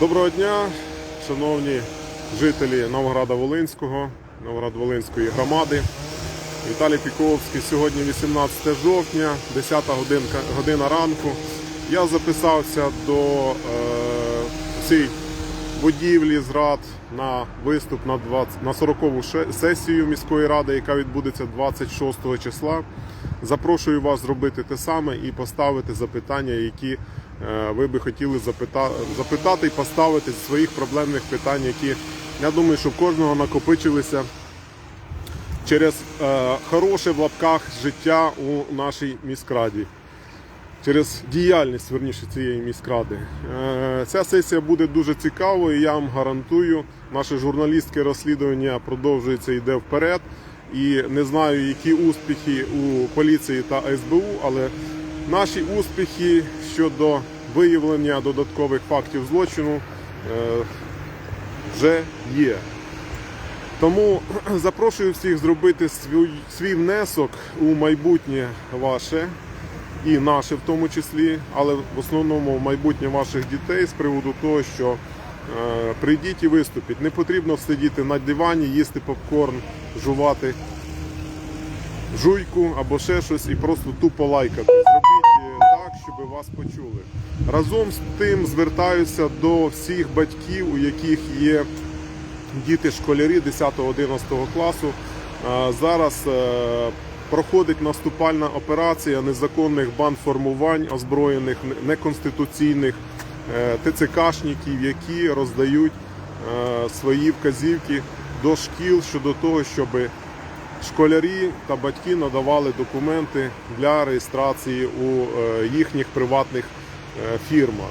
Доброго дня, шановні жителі Новограда Волинського, Новоград-Волинської громади. Віталій Піковський. Сьогодні 18 жовтня, 10 годинка, година ранку. Я записався до е, цієї будівлі зрад на виступ на, 20, на 40-ту сесію міської ради, яка відбудеться 26 числа. Запрошую вас зробити те саме і поставити запитання, які ви би хотіли запита- запитати і поставити з своїх проблемних питань, які я думаю, що в кожного накопичилися через е, хороше в лапках життя у нашій міськраді. Через діяльність верніше цієї міськради. Е, Ця сесія буде дуже цікавою. Я вам гарантую. Наше журналістське розслідування продовжується йде вперед. І не знаю, які успіхи у поліції та СБУ, але наші успіхи щодо виявлення додаткових фактів злочину е, вже є. Тому запрошую всіх зробити свій, свій внесок у майбутнє ваше і наше в тому числі, але в основному в майбутнє ваших дітей з приводу того, що е, прийдіть і виступіть. Не потрібно сидіти на дивані, їсти попкорн, жувати жуйку або ще щось і просто тупо лайкати. Зробіть щоб вас почули. Разом з тим звертаюся до всіх батьків, у яких є діти школярі 10-11 класу. Зараз е, проходить наступальна операція незаконних бандформувань, озброєних неконституційних е, ТЦКшників, які роздають е, свої вказівки до шкіл щодо того, щоб школярі та батьки надавали документи для реєстрації у е, їхніх приватних е, фірмах.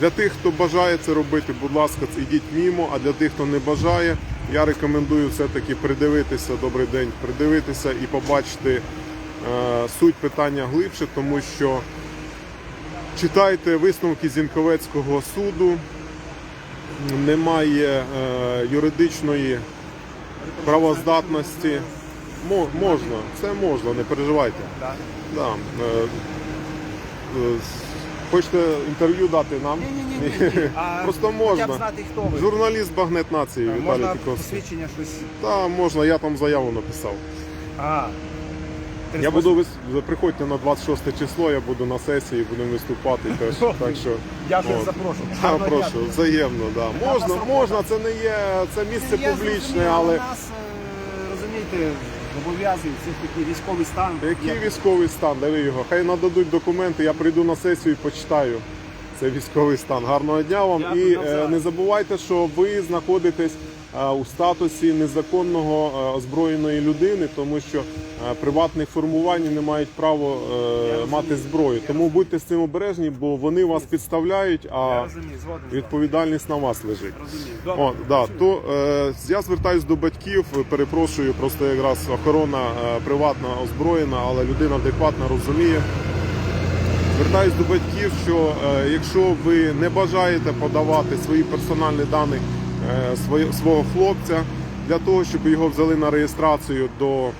Для тих, хто бажає це робити, будь ласка, йдіть мімо. А для тих, хто не бажає, я рекомендую все-таки придивитися, добрий день, придивитися і побачити е, суть питання глибше, тому що читайте висновки Зінковецького суду, немає е, юридичної правоздатності. Мо- можна, це можна, не переживайте. Да. Да. е, е, Хочете інтерв'ю дати нам? Ні, ні, ні, ні. Просто Хоча можна. б знати, хто ви. Журналіст Багнет Нації Віталій Можна Піковський. посвідчення щось. Та можна, я там заяву написав. А. Я буду вис- приходьте на 26 число, я буду на сесії, будемо виступати теж. Так що Дякую от. за запрошую. Та, Гарного прошу, дня. взаємно, да. Можна, можна, це не є це місце Я публічне, але У нас, е, розумієте, зобов'язує все ж таки військовий стан. який Як- військовий стан? дави його. Хай нададуть документи, я прийду на сесію і почитаю. Це військовий стан. Гарного дня вам. Дякую, і е, навзаєм. не забувайте, що ви знаходитесь е, у статусі незаконного е, озброєної людини, тому що приватних формувань не мають право розумію. мати зброю. Тому будьте з цим обережні, бо вони вас підставляють, а відповідальність на вас лежить. О, да, то е, я звертаюсь до батьків, перепрошую, просто якраз охорона приватна озброєна, але людина адекватна розуміє. Звертаюсь до батьків, що е, якщо ви не бажаєте подавати свої персональні дані е, свого хлопця для того, щоб його взяли на реєстрацію до е,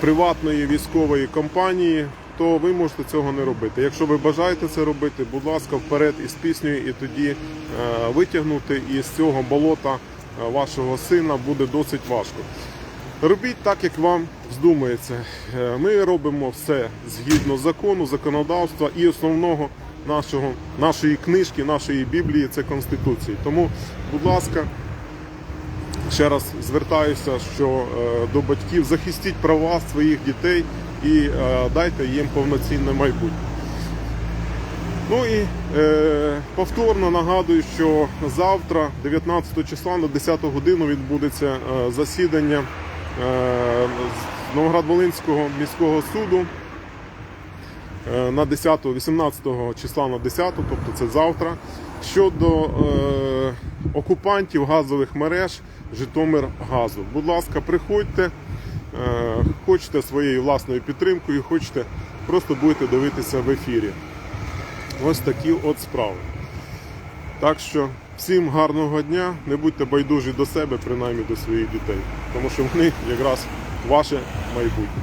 приватної військової компанії, то ви можете цього не робити. Якщо ви бажаєте це робити, будь ласка, вперед із піснею, і тоді витягнути із цього болота вашого сина буде досить важко. Робіть так, як вам вздумається. Е, Ми робимо все згідно закону, законодавства і основного нашого, нашої книжки, нашої Біблії це Конституції. Тому, будь ласка, ще раз звертаюся, що е, до батьків захистіть права своїх дітей і е, дайте їм повноцінне майбутнє. Ну і е, повторно нагадую, що завтра, 19 числа на 10 годину, відбудеться засідання з Новоград-Волинського міського суду е, на 10, 18 числа на 10, тобто це завтра, щодо е, окупантів газових мереж Житомир Газу. Будь ласка, приходьте, е, хочете своєю власною підтримкою, хочете, просто будете дивитися в ефірі. Ось такі от справи. Так що всім гарного дня, не будьте байдужі до себе, принаймні до своїх дітей, тому що вони якраз ваше майбутнє.